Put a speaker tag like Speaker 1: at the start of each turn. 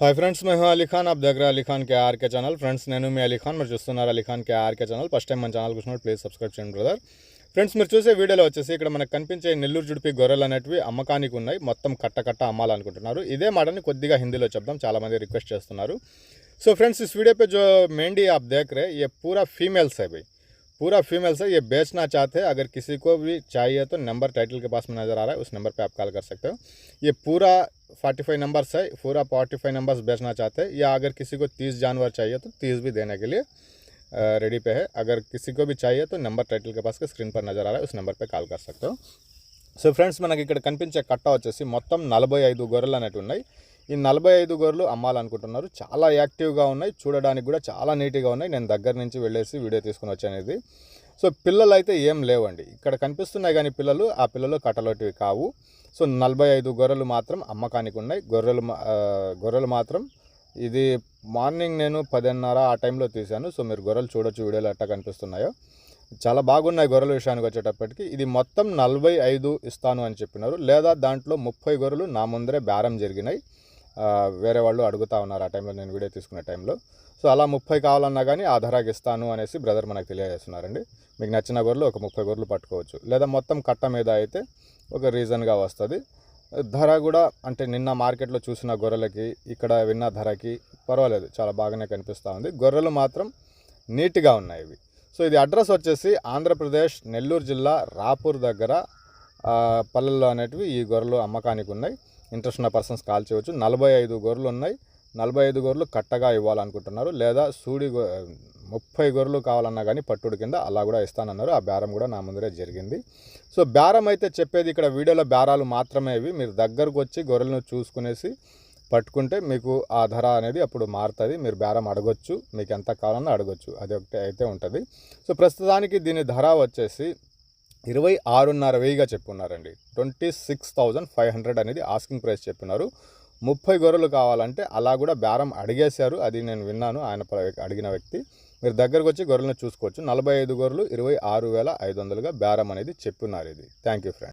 Speaker 1: Hi friends మేము అలీ ఖాన్ ఆప్ దగ్గర అలీ ఖాన్ కే RK channel friends నేను మీ అలీ ఖాన్ మీరు చూస్తున్నారు అలీ ఖాన్ కే ఆర్కే ఛానల్ ఫస్ట్ టైం మన ఛానల్ చూసినప్పుడు ప్లీజ్ సబ్స్క్రైబ్ చేయండి బ్రదర్ ఫ్రెండ్స్ మీరు చూసే వీడియోలో వచ్చేసి ఇక్కడ మనకు కనిపించే నెల్లూరు జుడిపి గొర్రెలు అనేటివి అమ్మకానికి ఉన్నాయి మొత్తం కట్ట కట్ట అమ్మాలనుకుంటున్నారు ఇదే మాటని కొద్దిగా హిందీలో చెప్దాం చాలామంది రిక్వెస్ట్ చేస్తున్నారు సో फ्रेंड्स इस वीडियो पे जो मेंढी आप देख रहे हैं ये पूरा फीमेल्स है भाई पूरा फीमेल्स है ये बेचना चाहते हैं अगर किसी को भी चाहिए तो नंबर टाइटल के पास में नज़र आ रहा है उस नंबर पे आप कॉल कर सकते हो ये पूरा 45 नंबर्स है पूरा 45 नंबर्स बेचना चाहते हैं या अगर किसी को 30 जानवर चाहिए तो 30 भी देने के लिए रेडी पे है अगर किसी को भी चाहिए तो नंबर टाइटल के पास के स्क्रीन पर नज़र आ रहा है उस नंबर पे कॉल कर सकते हो సో ఫ్రెండ్స్ మనకి ఇక్కడ కనిపించే కట్ట వచ్చేసి మొత్తం నలభై ఐదు గొర్రెలు అనేవి ఉన్నాయి ఈ నలభై ఐదు గొర్రెలు అమ్మాలనుకుంటున్నారు చాలా యాక్టివ్గా ఉన్నాయి చూడడానికి కూడా చాలా నీట్గా ఉన్నాయి నేను దగ్గర నుంచి వెళ్ళేసి వీడియో తీసుకుని వచ్చాను ఇది సో పిల్లలు అయితే ఏం లేవండి. ఇక్కడ కనిపిస్తున్నాయి కానీ పిల్లలు ఆ పిల్లలు కట్టలోటివి కావు. సో నలభై ఐదు గొర్రెలు మాత్రం అమ్మకానికి ఉన్నాయి. గొర్రెలు గొర్రెలు మాత్రం ఇది మార్నింగ్ నేను పదిన్నర ఆ టైంలో తీశాను. సో మీరు గొర్రెలు చూడొచ్చు వీడియోలు ఎట్టా కనిపిస్తున్నాయో. చాలా బాగున్నాయి గొర్రెల విషయానికి వచ్చేటప్పటికి. ఇది మొత్తం నలభై ఐదు ఇస్తాను అని చెప్పినారు. లేదా దాంట్లో ముప్పై గొర్రెలు నా ముందరే బేరం జరిగినాయి. వేరే వాళ్ళు అడుగుతా ఉన్నారు ఆ టైంలో నేను వీడియో తీసుకునే టైంలో. సో అలా ముప్పై కావాలన్నా కానీ ఆ ధరకి ఇస్తాను అనేసి బ్రదర్ మనకు తెలియజేస్తున్నారండి. మీకు నచ్చిన గొర్రెలు ఒక ముప్పై గొర్రెలు పట్టుకోవచ్చు. లేదా మొత్తం కట్ట మీద అయితే ఒక రీజన్గా వస్తుంది. ధర కూడా అంటే నిన్న మార్కెట్లో చూసిన గొర్రెలకి ఇక్కడ విన్న ధరకి పర్వాలేదు. చాలా బాగానే కనిపిస్తూ ఉంది. గొర్రెలు మాత్రం నీట్గా ఉన్నాయి ఇవి. సో ఇది అడ్రస్ వచ్చేసి ఆంధ్రప్రదేశ్ నెల్లూరు జిల్లా రాపూర్ దగ్గర పల్లెల్లో అనేటివి ఈ గొర్రెలు అమ్మకానికి ఉన్నాయి. ఇంట్రెస్ట్ ఉన్న పర్సన్స్ కాల్ చేయవచ్చు. నలభై ఐదు గొర్రెలు ఉన్నాయి. నలభై ఐదు గొర్రెలు కట్టగా ఇవ్వాలనుకుంటున్నారు. లేదా సూడి ముప్పై గొర్రెలు కావాలన్నా కానీ పట్టుడు కింద అలా కూడా ఇస్తానన్నారు. ఆ బేరం కూడా నా ముందరే జరిగింది. సో బేరం అయితే చెప్పేది ఇక్కడ వీడియోలో బేరాలు మాత్రమే ఇవి. మీరు దగ్గరకు వచ్చి గొర్రెలను చూసుకునేసి పట్టుకుంటే మీకు ఆ ధర అనేది అప్పుడు మారుతుంది. మీరు బేరం అడగొచ్చు. మీకు ఎంత కావాలన్నా అడగొచ్చు. అది ఒకటి అయితే ఉంటుంది. సో ప్రస్తుతానికి దీని ధర వచ్చేసి ఇరవై ఆరున్నర వెయ్యిగా చెప్పున్నారండి twenty six thousand five hundred అనేది ఆస్కింగ్ ప్రైస్ చెప్పినారు. ముప్పై గొర్రెలు కావాలంటే అలా కూడా బేరం అడిగేశారు. అది నేను విన్నాను. ఆయన అడిగిన వ్యక్తి. మీరు దగ్గరకు వచ్చి గొర్రెలను చూసుకోవచ్చు. నలభై ఐదు గొర్రెలు ఇరవై ఆరు వేల ఐదు వందలుగా బేరం అనేది చెప్పున్నారు ఇది. Thank you friend.